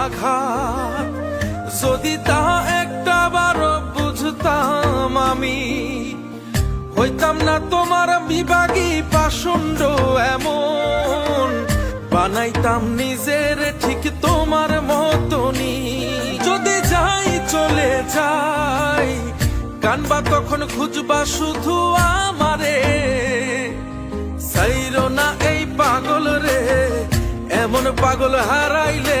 আঘাত যদি তা একটা বার বুঝতাম আমি, হইতাম না তোমার বিভাগী পাষণ্ড এমন। বানাইতাম নিজের ঠিক তোমার মতনই। যদি যাই চলে যাই, কানবা তখন খুঁজবা শুধু আমারে। সাইরো না এই পাগল রে, এমন পাগল হারাইলে